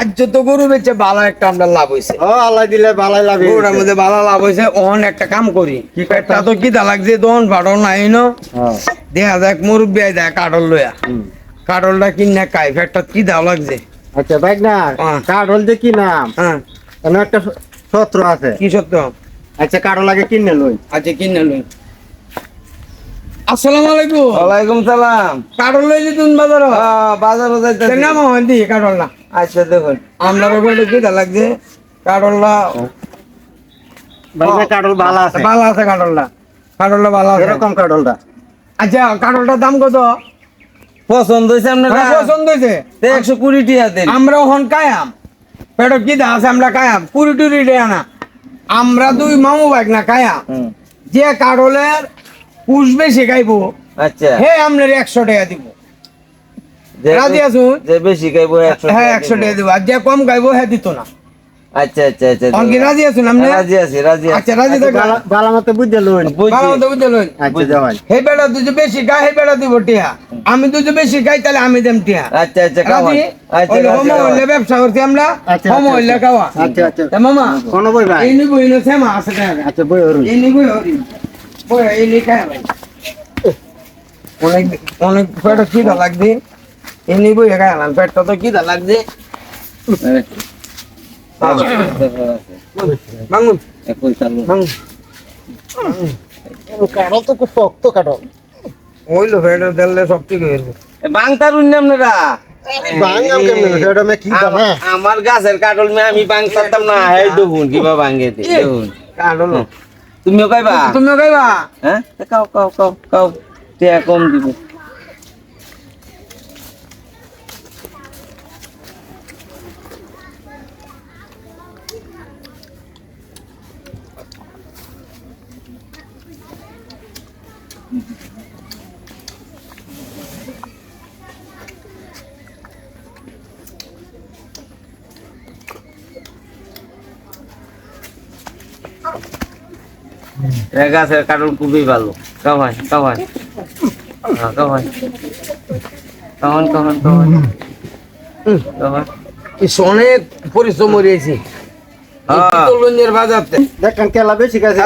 আজ তো গরু বেচে ভালো একটা আমরা লাভ হয়েছে ও আল্লাহ দিলে ভালাই লাগে গরুটার মধ্যে ভালো লাভ ওহন একটা কাম করি। কি? পেটটা তো কিতা লাগছে তখন ভাড়ল নাই ন? দেখা যাক মুরব্বী আই দেয় কাঠল লইয়া কাঠলটা কিনে খাই পেটটা কি দাও লাগছে? আচ্ছা ভাই না। কাঠল যে কি নাম? হ্যাঁ। একটা সত্র আছে। কি সত্য? আচ্ছা কাঠল লাগে কিনে লই। আচ্ছা কিনে লই। আসসালামু আলাইকুম। ওয়ালাইকুম সালাম। কাঠল লই যে তুমি বাজার? নাম হয় কাঠলটা আচ্ছা দেখুন। আমরা ওখানে কিতা লাগছে। কাঠলটা ভাই না ভালো আছে। ভালো আছে কাঠলটা কাঠলটা ভালো আছে। এরকম কাঠলটা আচ্ছা কাঠলটার দাম কত? পছন্দ আপনার হ্যাঁ, পছন্দ হয়েছে একশো কুড়ি টিয়া দেন। আমরা ওখান কায়াম। পেটো কি দা আছে আমরা কায়াম। কুড়ি দেয়া না। আমরা দুই মামু বাইক না কায়াম। যে কাঠলের পুষ বেশি খাইবো। আচ্ছা। হে আপনার একশো টাকা দিব। রাজি আছুন? যে বেশি খাইবো হ্যাঁ একশো। টাকা দিব। আর যে কম খাইবো হ্যাঁ দিত না। আচ্ছা আচ্ছা আচ্ছা রাজি আছুন আপনি রাজি আছি রাজি আছি। আচ্ছা রাজি আচ্ছা, থাকবেন ভালো- ভালো মতো বুঝে লই। ভালো মতো বুঝতে লইন। আচ্ছা যাওয়াই হে বেটা তুই যে বেশি খাই হে বেটা দিব টিয়া। আমি তুই যে বেশি খাই তাহলে আমি দেম টিয়া। আচ্ছা আচ্ছা। রাজি? আচ্ছা হোম হইলে ব্যবসা করছি আমরা। আচ্ছা, হোম আচ্ছা, হইলে আচ্ছা। খাওয়া। আচ্ছা আচ্ছা। তা মামা কোন বই ভাই সেমা আছে আচ্ছা বই এই নিবো হরি বই এই নি খায় ভাই অনেক অনেক পেট খিদা লাগছে এই নিবো খায় আলাম পেটটা তো খিদা এখন চালু। তো খুব শক্ত দিলে সব ঠিক হয়ে যাবে। না আমার গাছের কাটল মে আমি বাং পারতাম না এই দেখুন কিবা দে, দেখুন। কাটল তুমিও খাইবা তুমিও খাইবা হ্যাঁ তা খাও খাও খাও খাও টিয়া কম দিব এ গাছের কাটল খুবই ভালো। খাওয়াই খাওয়াই হ্যাঁ। অনেক পরিশ্রম করেছি হ্যাঁ। দেখেন কেলা বেশি খাইছে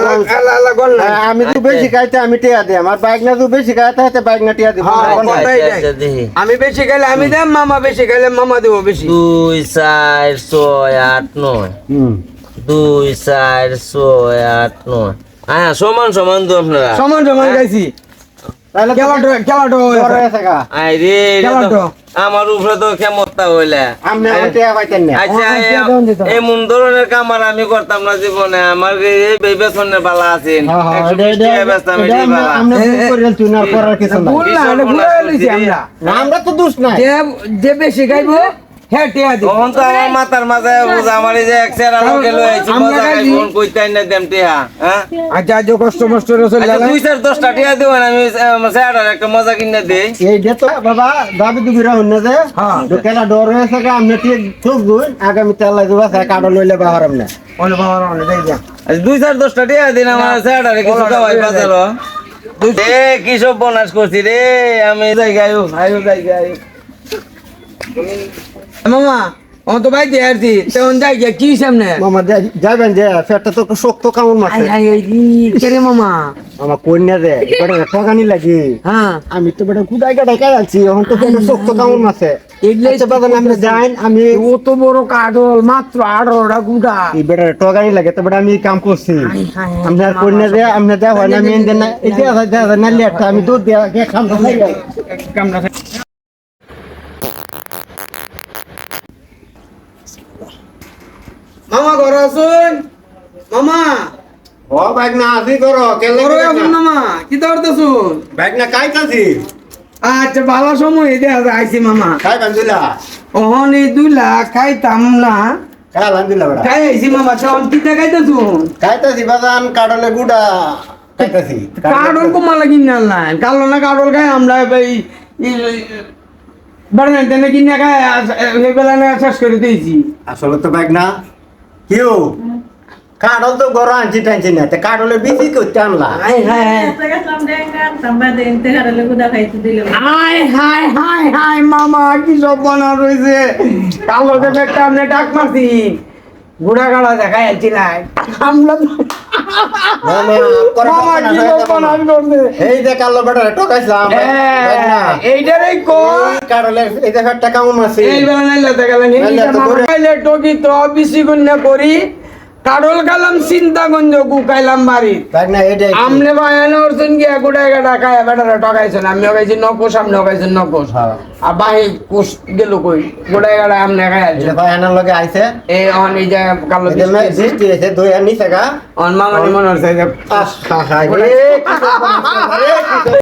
হ্যাঁ, আমি তো বেশি খাইতে আমি টিয়া দিই। আমার বাইক না তো বেশি খাইতে হাতে বাইক না টিয়া দিব। আচ্ছা। আচ্ছা। আমি বেশি খাইলে আমি দেব মামা বেশি খাইলে মামা দেবো বেশি। দুই চার ছয় আট নয়। দুই চার ছয় আট নয়। হ্যাঁ সমান সমান তো আপনারা। সমান সমান গাইছি। তাহলে তো খেলাটো খেলাটো বড় হয়েছে? গা। আই রে এটা কেমন তো- তো? আমার উপরে তো ক্ষমতা হইলে। আপনি আমার টিয়া পাইতেন না। আচ্ছা। এমন ধরনের কাম আর আমি করতাম না জীবনে। আমার বালা আছেন। হ্যাঁ, হ্যাঁ, আমরা- তো দোষ নাই। যে বেশি হ্যাঁ দিব তখন তো আমার মাথার মাথায় বুঝা আমার এই যে এক চেয়ার লোকে লই আইছি মজা খাই ফোন কইতাই না দেম টিয়া হ্যাঁ? আচ্ছা আজ কষ্ট মষ্ট রসল আচ্ছা দুই চার দশটা টিয়া দেবেন আমি চেয়ারটার একটা মজা কিনে দেই। এই যে তো বাবা দাবি দুবি রাহুন না যে? হ্যাঁ। ঢুকেলা ডর হয়েছে আপনি ঠিক চোখ গুন আগামী তেলা দিব কাটো লইলে বাহারাম না। বলে বাবা রনে দেই যা। আচ্ছা দুই চার দশটা টিয়া দিন আমার চেয়ারটার কিছু বলো না, খাওয়াই বাজার কি সব বনাস করছি রে আমি জায়গায় আয়ু আয়ু জায়গায় মামা ও তো ভাই দিয়ে আসছি তখন যাই গিয়া কি সামনে মামা যাই- যাবেন যে পেটটা তো শক্ত কামড় মারছে রে মামা কন্যা বেটা লাগি হ্যাঁ আমি তো বেটা গুদাই গাডাই খাই আছি এখন তো পেটে শক্ত কামড় মারছে আচ্ছা বাবা আমি ও তো বড় কাঠল মাত্র আঠারোটা গুড়া এই বেটা ঠগানি লাগে তো বেটা আমি কাম করছি আপনার কন্যা যে আপনার দেওয়া হয় না আমি এনে না এই যে আছে, দেওয়া যায় না লেটটা আমি দুধ দেওয়া খাই যাই। কামড়া মামা ঘর আসুন মামা। ও বাইক না আসি করো কেলে ঘরে আসুন মামা কি ধরতেছুন? বাইক না কাইতাছি আচ্ছা ভালো সময় দেখা যায় আইসি মামা। খাই বান্দিলা ওহন এই দুই লাখ খাইতাম না। খাই আইসি মামা তখন কি দেখাইতেছুন খাইতাছি বাজান কাডলে গুড়া খাইতাছি। কাঠল কমালা কিনে আনলাম কালো না কাঠল খাই আমরা এই বাড়ি তেনে বেলা না শেষ করে দিয়েছি। আসলে তো না। কাঠল তো আনছি টানছি না। কাঠলে করতে আনলা? মামা কি সব বানা রয়েছে। কালো পেটটা আপনি ডাক মারছি। গুড়া গাড়া দেখা যাচ্ছি না। আমরা এই যে কালো বেটারে ঠকাইছিলাম এইটারই কর। এই যে টাকা কম আছে এই বেলা মামাইলে টকি তো বেশি না করি। কারল কালাম চিন্তা গঞ্জ গুকাইলাম বাড়ি আমনে বায়ানো অর্জন গিয়া গুড়াই গাড়া খায় বেটারা টকাইছেন আমি ওকাইছি নকোশ আপনি ওকাইছেন নকোশ হ্যাঁ। আর বাহি কোষ গেল কই গুড়াই গাড়া আমনে খায় আনার লগে আইছে এই অন এই যে কালো বৃষ্টি হয়েছে দুই আর গা অন মনে হচ্ছে